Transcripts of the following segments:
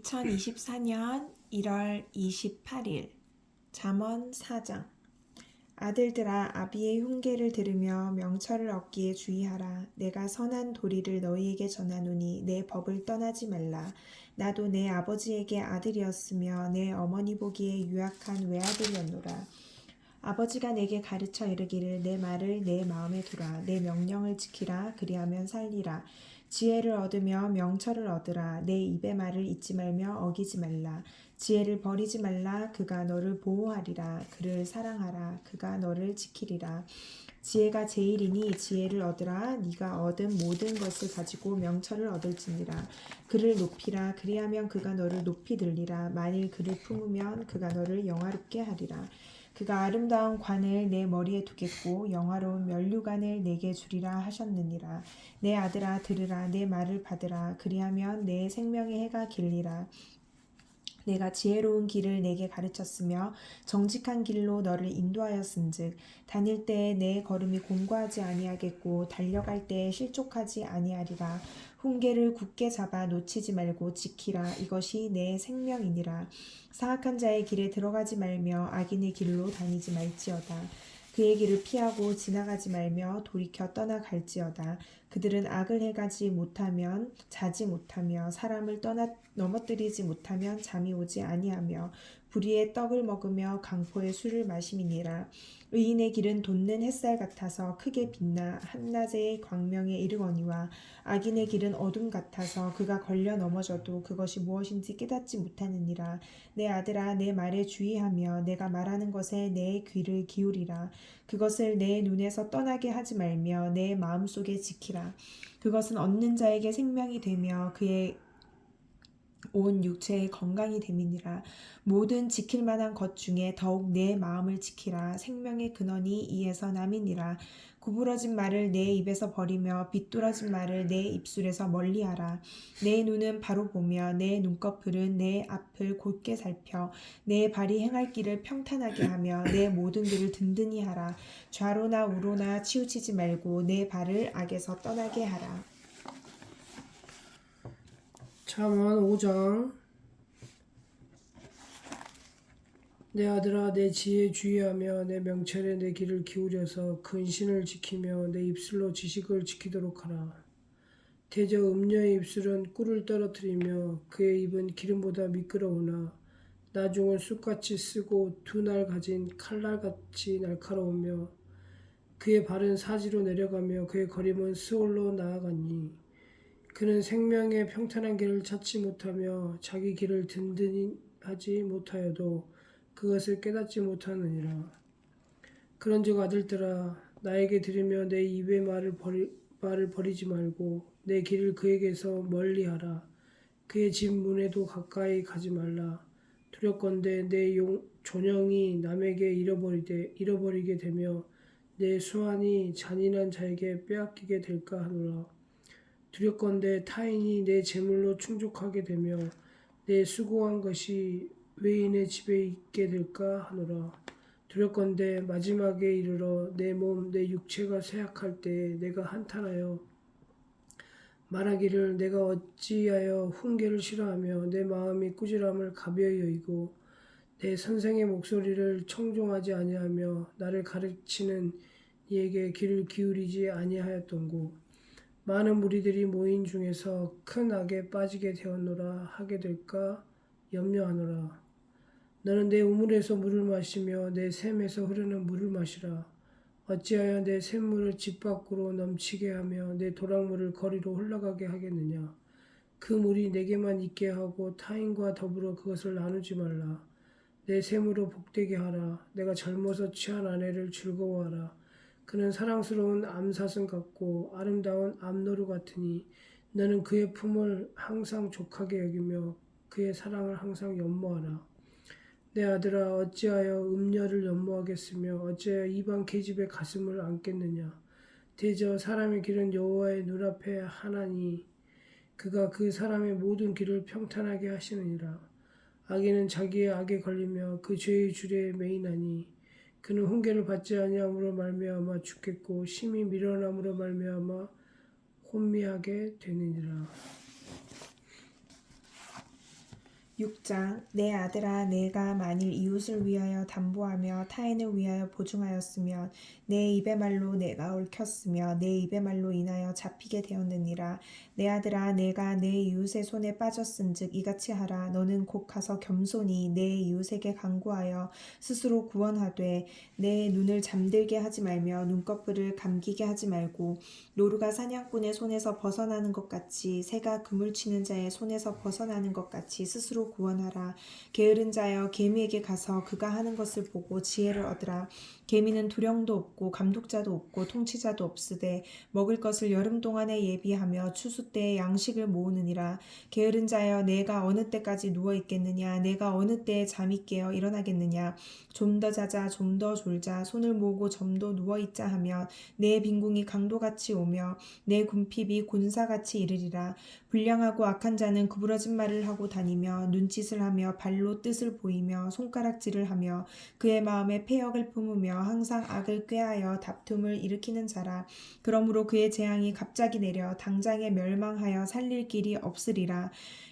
2024년 1월 28일 잠언 4장. 아들들아 아비의 흉계를 들으며 명철을 얻기에 주의하라. 내가 선한 도리를 너희에게 전하노니 내 법을 떠나지 말라. 나도 내 아버지에게 아들이었으며 내 어머니 보기에 유약한 외아들이었노라 아버지가 내게 가르쳐 이르기를 내 말을 내 마음에 두라. 내 명령을 지키라. 그리하면 살리라. 지혜를 얻으며 명철을 얻으라. 내 입의 말을 잊지 말며 어기지 말라. 지혜를 버리지 말라. 그가 너를 보호하리라. 그를 사랑하라. 그가 너를 지키리라. 지혜가 제일이니 지혜를 얻으라. 네가 얻은 모든 것을 가지고 명철을 얻을지니라. 그를 높이라. 그리하면 그가 너를 높이 들리라. 만일 그를 품으면 그가 너를 영화롭게 하리라 그가 아름다운 관을 내 머리에 두겠고 영화로운 면류관을 내게 주리라 하셨느니라. 내 아들아 들으라. 내 말을 받으라. 그리하면 내 생명의 해가 길리라. 내가 지혜로운 길을 내게 가르쳤으며 정직한 길로 너를 인도하였은즉 다닐 때에 내 걸음이 공고하지 아니하겠고 달려갈 때에 실족하지 아니하리라 훈계를 굳게 잡아 놓치지 말고 지키라. 이것이 내 생명이니라. 사악한 자의 길에 들어가지 말며 악인의 길로 다니지 말지어다. 그의 길을 피하고 지나가지 말며 돌이켜 떠나갈지어다. 그들은 악을 해가지 못하면 자지 못하며 사람을 떠나 넘어뜨리지 못하면 잠이 오지 아니하며 불의의 떡을 먹으며 강포의 술을 마심이니라. 의인의 길은 돋는 햇살 같아서 크게 빛나 한낮의 광명에 이르거니와 악인의 길은 어둠 같아서 그가 걸려 넘어져도 그것이 무엇인지 깨닫지 못하느니라. 내 아들아 내 말에 주의하며 내가 말하는 것에 내 귀를 기울이라. 그것을 내 눈에서 떠나게 하지 말며 내 마음속에 지키라. 그것은 얻는 자에게 생명이 되며 그의 온 육체의 건강이 됨이니라. 모든 지킬 만한 것 중에 더욱 내 마음을 지키라. 생명의 근원이 이에서 남이니라. 구부러진 말을 내 입에서 버리며 비뚤어진 말을 내 입술에서 멀리하라. 내 눈은 바로 보며 내 눈꺼풀은 내 앞을 곧게 살펴 내 발이 행할 길을 평탄하게 하며 내 모든 길을 든든히 하라. 좌로나 우로나 치우치지 말고 내 발을 악에서 떠나게 하라 잠언 5장 내 아들아 내 지혜에 주의하며 내 명철에 내 길을 기울여서 근신을 지키며 내 입술로 지식을 지키도록 하라. 대저 음녀의 입술은 꿀을 떨어뜨리며 그의 입은 기름보다 미끄러우나 나중을 쑥같이 쓰고 두 날 가진 칼날같이 날카로우며 그의 발은 사지로 내려가며 그의 거림은 스올로 나아가니 그는 생명의 평탄한 길을 찾지 못하며 자기 길을 든든히 하지 못하여도 그것을 깨닫지 못하느니라. 그런즉 아들들아 나에게 들으며 내 입의 말을 버리, 말을 버리지 말고 내 길을 그에게서 멀리하라. 그의 집 문에도 가까이 가지 말라. 두렵건대 내 용, 존영이 남에게 잃어버리되 잃어버리게 되며 내 수완이 잔인한 자에게 빼앗기게 될까 하노라. 두렵건대 타인이 내 재물로 충족하게 되며 내 수고한 것이 외인의 집에 있게 될까 하노라. 두렵건대 마지막에 이르러 내 몸, 내 육체가 쇠약할 때 내가 한탄하여 말하기를 내가 어찌하여 훈계를 싫어하며 내 마음이 꾸지람을 가벼이 여기고 내 선생의 목소리를 청종하지 아니하며 나를 가르치는 이에게 귀를 기울이지 아니하였던고 많은 무리들이 모인 중에서 큰 악에 빠지게 되었노라 하게 될까 염려하노라. 너는 내 우물에서 물을 마시며 내 샘에서 흐르는 물을 마시라. 어찌하여 내 샘물을 집 밖으로 넘치게 하며 내 도랑물을 거리로 흘러가게 하겠느냐. 그 물이 내게만 있게 하고 타인과 더불어 그것을 나누지 말라. 내 샘으로 복되게 하라. 내가 젊어서 취한 아내를 즐거워하라. 그는 사랑스러운 암사슴 같고 아름다운 암노루 같으니 너는 그의 품을 항상 족하게 여기며 그의 사랑을 항상 연모하라. 내 아들아 어찌하여 음녀를 연모하겠으며 어찌하여 이방 계집의 가슴을 안겠느냐. 대저 사람의 길은 여호와의 눈앞에 하나니 그가 그 사람의 모든 길을 평탄하게 하시느니라. 악인은 자기의 악에 걸리며 그 죄의 줄에 매이나니 그는 훈계를 받지 아니함으로 말미암아 죽겠고 심히 미련함으로 말미암아 혼미하게 되느니라. 6장 내 아들아 내가 만일 이웃을 위하여 담보하며 타인을 위하여 보증하였으면 내 입의 말로 내가 얽혔으며 내 입의 말로 인하여 잡히게 되었느니라 내 아들아 내가 내 이웃의 손에 빠졌은즉 이같이 하라. 너는 곧 가서 겸손히 내 이웃에게 간구하여 스스로 구원하되 내 눈을 잠들게 하지 말며 눈꺼풀을 감기게 하지 말고 노루가 사냥꾼의 손에서 벗어나는 것 같이 새가 그물 치는 자의 손에서 벗어나는 것 같이 스스로 구원하라. 게으른 자여 개미에게 가서 그가 하는 것을 보고 지혜를 얻으라. 개미는 두령도 없고 감독자도 없고 통치자도 없으되 먹을 것을 여름 동안에 예비하며 추수 때에 양식을 모으느니라. 게으른 자여 내가 어느 때까지 누워 있겠느냐? 내가 어느 때에 잠이 깨어 일어나겠느냐? 좀 더 자자 좀 더 졸자. 손을 모으고 좀더 누워 있자 하면 내 빈궁이 강도같이 오며 내 군핍이 곤사같이 이르리라. 불량하고 악한 자는 구부러진 말을 하고 다니며 눈짓을 하며 발로 뜻을 보이며 손가락질을 하며 그의 마음에 폐역을 품으며 항상 악을 꾀하여 다툼을 일으키는 자라. 그러므로 그의 재앙이 갑자기 내려 당장에 멸 망하여 살릴 길이 없으리라.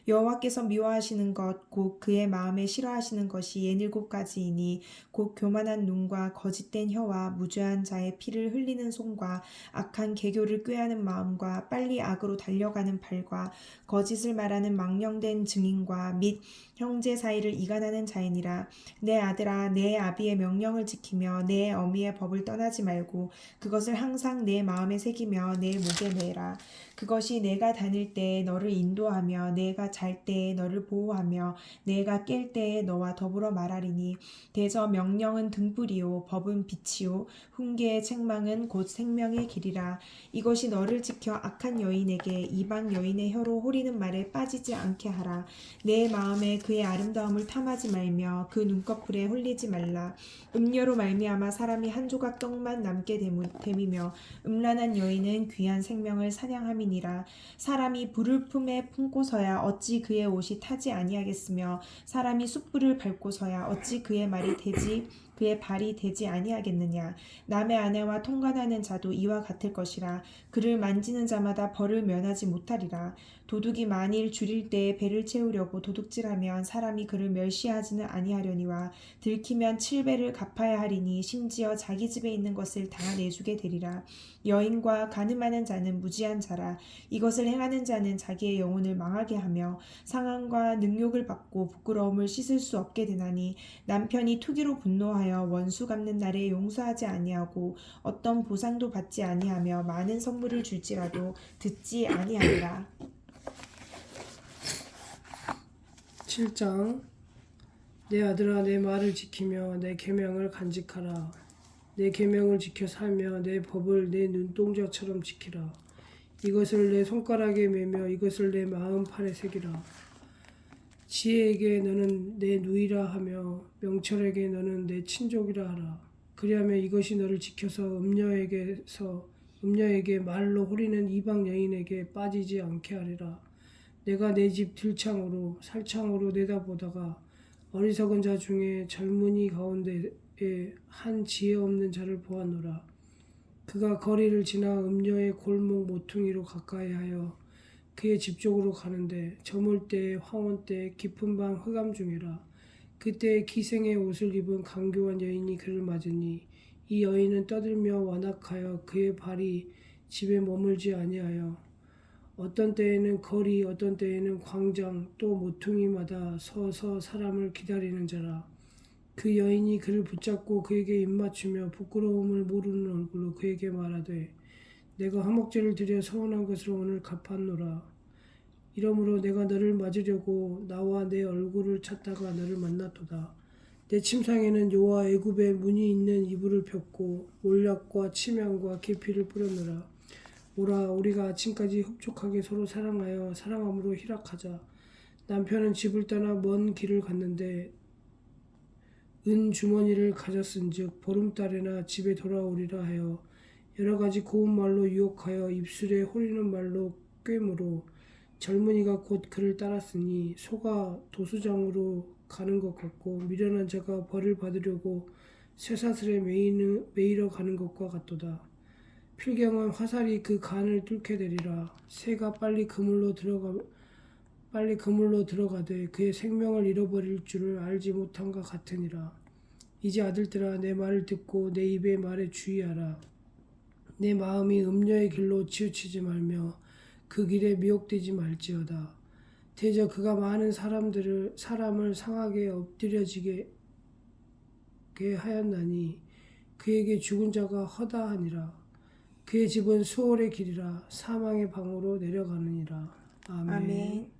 여호와께서 미워하시는 것 곧 그의 마음에 싫어하시는 것이 예닐곱 가지이니 곧 교만한 눈과 거짓된 혀와 무죄한 자의 피를 흘리는 손과 악한 개교를 꾀하는 마음과 빨리 악으로 달려가는 발과 거짓을 말하는 망령된 증인과 및 형제 사이를 이간하는 자이니라. 내 아들아 내 아비의 명령을 지키며 내 어미의 법을 떠나지 말고 그것을 항상 내 마음에 새기며 내 목에 매라. 그것이 내가 다닐 때에 너를 인도하며 내가 잘 때에 너를 보호하며 내가 깰 때에 너와 더불어 말하리니 대저 명령은 등불이요 법은 빛이요 훈계의 책망은 곧 생명의 길이라. 이것이 너를 지켜 악한 여인에게 이방 여인의 혀로 호리는 말에 빠지지 않게 하라. 내 마음에 그의 아름다움을 탐하지 말며 그 눈꺼풀에 홀리지 말라. 음료로 말미암아 사람이 한 조각 떡만 남게 됨- 됨이며 음란한 여인은 귀한 생명을 사냥함이니라 사람이 불을 품에 품고서야 어찌 그의 옷이 타지 아니하겠으며 사람이 숯불을 밟고서야 어찌 그의 말이 되지 그의 발이 되지 아니하겠느냐. 남의 아내와 통관하는 자도 이와 같을 것이라. 그를 만지는 자마다 벌을 면하지 못하리라. 도둑이 만일 줄일 때에 배를 채우려고 도둑질하면 사람이 그를 멸시하지는 아니하려니와 들키면 칠배를 갚아야 하리니 심지어 자기 집에 있는 것을 다 내주게 되리라. 여인과 가늠하는 자는 무지한 자라. 이것을 행하는 자는 자기의 영혼을 망하게 하며 상함과 능욕을 받고 부끄러움을 씻을 수 없게 되나니 남편이 투기로 분노하여 원수 갚는 날에 용서하지 아니하고 어떤 보상도 받지 아니하며 많은 선물을 줄지라도 듣지 아니하리라. 7장. 내 아들아 내 말을 지키며 내 계명을 간직하라. 내 계명을 지켜 살며 내 법을 내 눈동자처럼 지키라. 이것을 내 손가락에 매며 이것을 내 마음 팔에 새기라 지혜에게 너는 내 누이라 하며 명철에게 너는 내 친족이라 하라 그리하면 이것이 너를 지켜서 음녀에게서 음녀에게 말로 호리는 이방 여인에게 빠지지 않게 하리라 내가 내 집 들창으로 살창으로 내다보다가 어리석은 자 중에 젊은이 가운데에 한 지혜 없는 자를 보았노라. 그가 거리를 지나 음녀의 골목 모퉁이로 가까이 하여 그의 집 쪽으로 가는데 저물 때 황혼 때 깊은 방 흑암 중이라. 그때 기생의 옷을 입은 강교한 여인이 그를 맞으니 이 여인은 떠들며 완악하여 그의 발이 집에 머물지 아니하여 어떤 때에는 거리, 어떤 때에는 광장, 또 모퉁이마다 서서 사람을 기다리는 자라. 그 여인이 그를 붙잡고 그에게 입맞추며 부끄러움을 모르는 얼굴로 그에게 말하되 내가 화목제를 드려 서운한 것으로 오늘 갚았노라. 이러므로 내가 너를 맞으려고 나와 내 얼굴을 찾다가 너를 만났도다. 내 침상에는 요와 애굽의 문이 있는 이불을 폈고 몰약과 치명과 계피를 뿌렸노라. 오라 우리가 아침까지 흡족하게 서로 사랑하여 사랑함으로 희락하자. 남편은 집을 떠나 먼 길을 갔는데 은 주머니를 가졌은즉 보름달에나 집에 돌아오리라 하여 여러 가지 고운 말로 유혹하여 입술에 호리는 말로 꿰므로 젊은이가 곧 그를 따랐으니 소가 도수장으로 가는 것 같고 미련한 자가 벌을 받으려고 쇠사슬에 매이는, 매이러 가는 것과 같도다. 필경은 화살이 그 간을 뚫게 되리라. 새가 빨리 그물로 들어가 빨리 그물로 들어가되 그의 생명을 잃어버릴 줄을 알지 못한 것 같으니라. 이제 아들들아 내 말을 듣고 내 입의 말에 주의하라. 내 마음이 음녀의 길로 치우치지 말며 그 길에 미혹되지 말지어다. 대저 그가 많은 사람들을 사람을 상하게 엎드려지게 하였나니 그에게 죽은 자가 허다하니라. 그의 집은 수월의 길이라 사망의 방으로 내려가느니라. 아멘. 아멘.